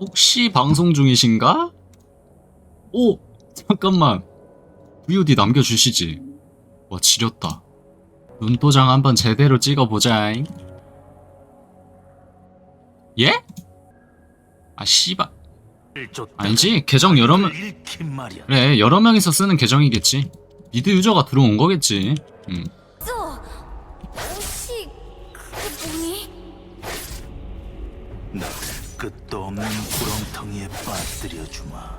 혹시 방송 중이신가? 오! 잠깐만. VOD 남겨주시지. 와, 지렸다. 눈도장 한번 제대로 찍어보자. 예? 아, 씨발. 아니지, 계정 여러 명. 그래, 여러 명이서 쓰는 계정이겠지. 미드 유저가 들어온 거겠지. 음. 끝도 없는 구렁텅이에 빠뜨려 주마.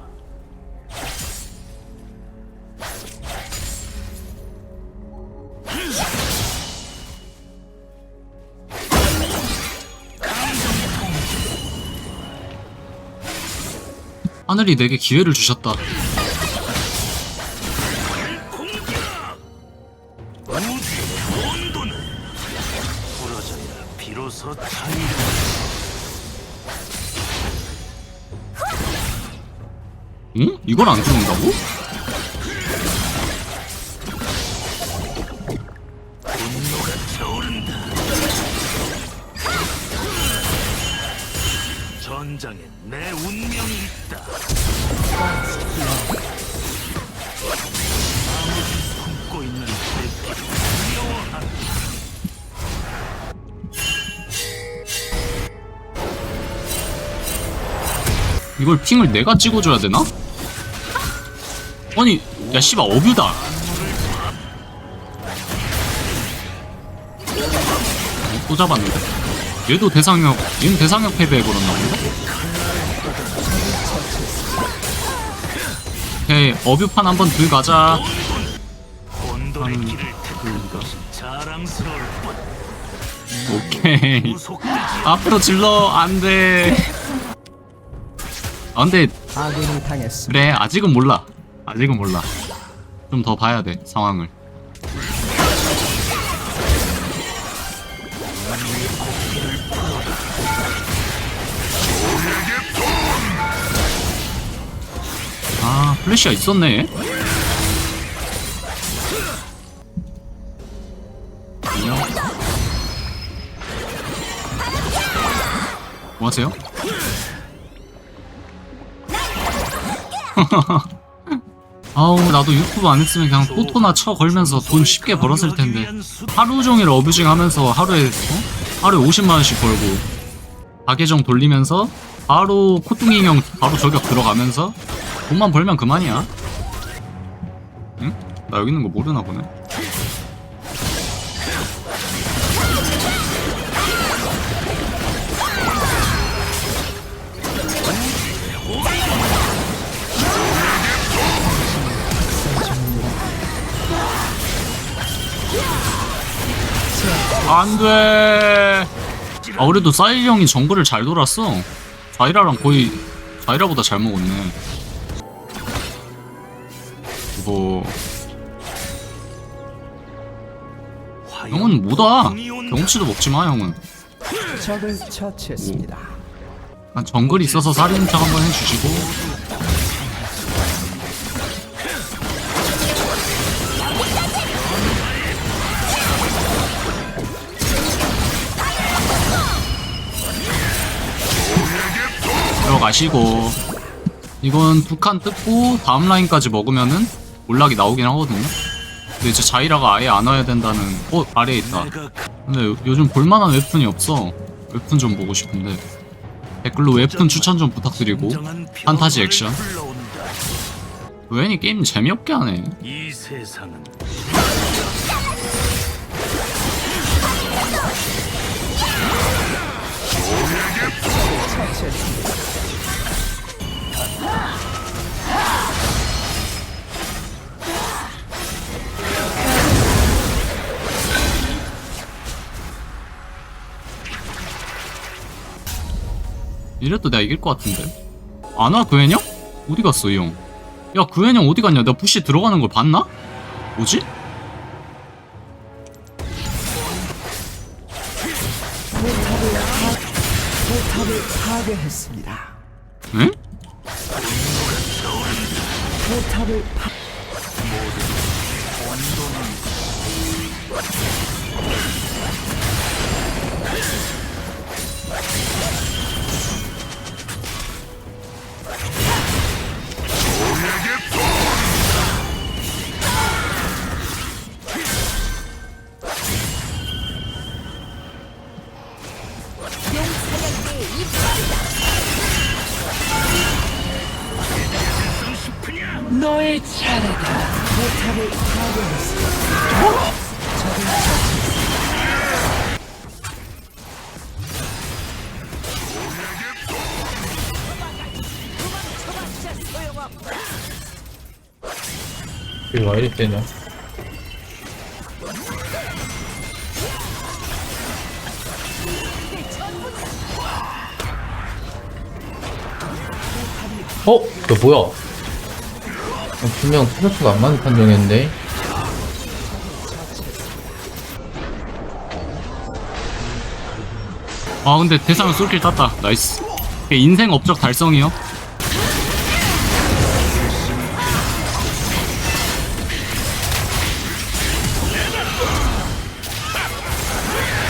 하늘이 내게 기회를 주셨다. 응? 이걸 안. 전장에 내 운명이 있다. 아무리 품고 있는 두려워한다. 이걸 핑을 내가 찍어줘야 되나? 아니, 야, 씨발, 어뷰다. 어, 또 잡았는데? 얘도 대상역, 얘는 대상역 패배해 버렸나 본데? 오케이, 어뷰판 한번 음, 것이 자랑스러울 뿐. 오케이. 앞으로 질러, 안 돼. 아. 그래, 아직은 몰라. 아직은 몰라. 좀 더 봐야 돼, 상황을. 아, 플래시가 있었네. 안녕. 뭐 하세요? 아우 나도 유튜브 안 했으면 그냥 포토나 쳐 걸면서 돈 쉽게 벌었을 텐데 하루 종일 어뷰징 하면서 하루에 어? 하루에 50만 원씩 벌고 가계정 돌리면서 바로 코뚱이 인형 바로 저격 들어가면서 돈만 벌면 그만이야 응? 나 여기 있는 거 모르나 보네 안돼. 아 그래도 사일 형이 정글을 잘 돌았어. 자이라랑 거의 자이라보다 잘 먹었네. 이거. 형은 뭐다? 경치도 먹지마 형은. 적을 처치했습니다. 난 정글이 있어서 살인척 한번 해주시고 들어가시고 이건 두 칸 뜯고 다음 라인까지 먹으면은 올락이 나오긴 하거든요. 근데 이제 자이라가 아예 안 와야 된다는 어 아래에 있다. 근데 요- 요즘 볼만한 웹툰이 없어. 웹툰 좀 보고 싶은데. 댓글로 웹툰 추천 좀 부탁드리고 판타지 액션. 웬이 게임 재미없게 하네. 이 세상은. 이래도 내가 이길 것 같은데 안와 그애냥? 어디 갔어 이형 야 그애냥 어디 갔냐 내가 부시 들어가는 걸 봤나? 뭐지? 포탑을 파... 모두 온도는 내게 너의 차례다. 포탑을 처치했습니다. 이거 왜 이리 세냐? 어? 저 뭐야? 어, 분명 타자수가 안 맞는 판정이었는데? 아 근데 대상은 쏠길 땄다. 나이스. 이게 인생 업적 달성이요?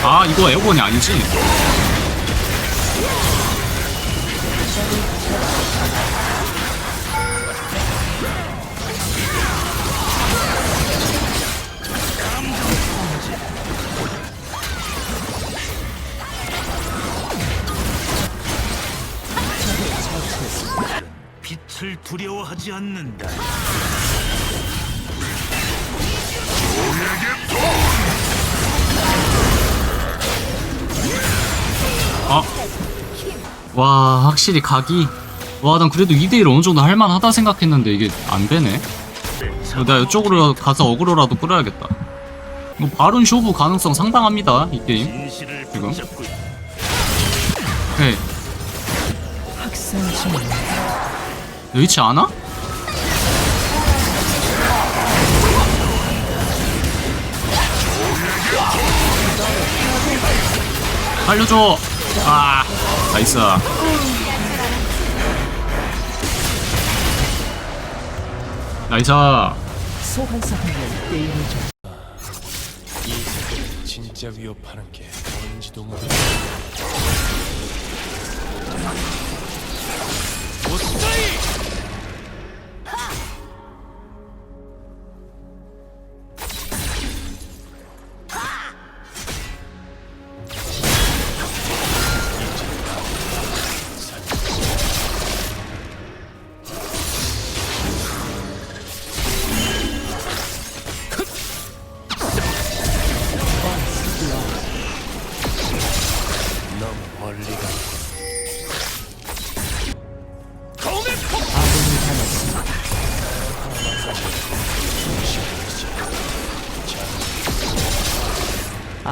아 이거 에어건이 아니지 두려워하지 않는다. 아. 와, 확실히 각이. 와, 난 그래도 2대1 어느 정도 할만하다 생각했는데 이게 안 되네. 어, 나 이쪽으로 가서 어그로라도 끌어야겠다. 이거 바론 쇼부 가능성 상당합니다, 이 게임. 진실을 지금? 붙잡고 네. 중 여의치 않아? 살려줘! 아, 나이스. 나이스. 진짜 위협하는 게 뭔지도 모르. 너무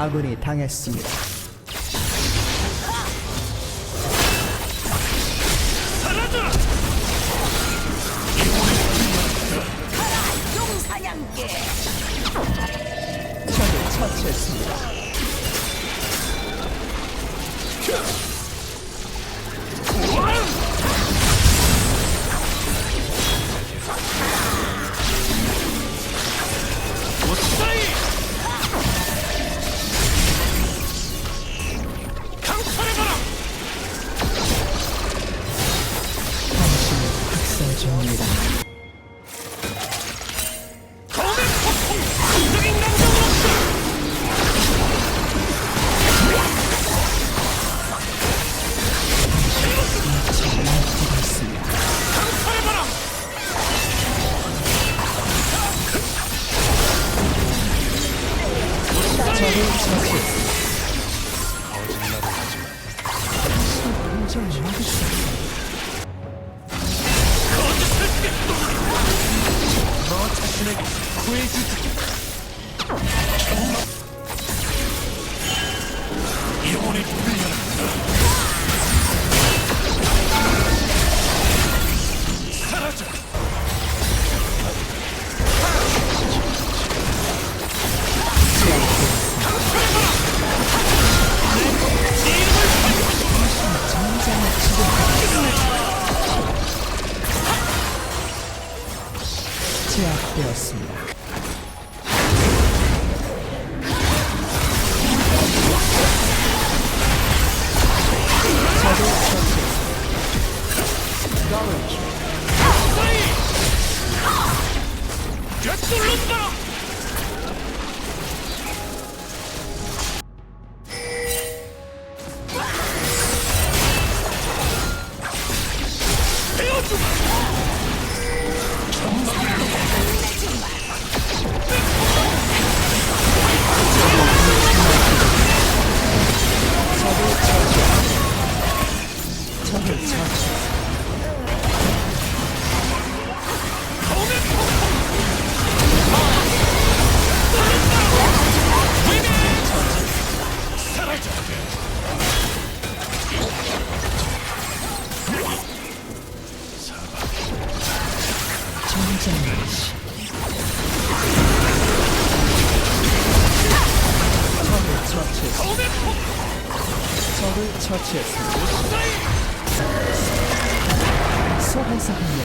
아군이 당했습니다. 적을 처치했습니 처치했습니다. 소환사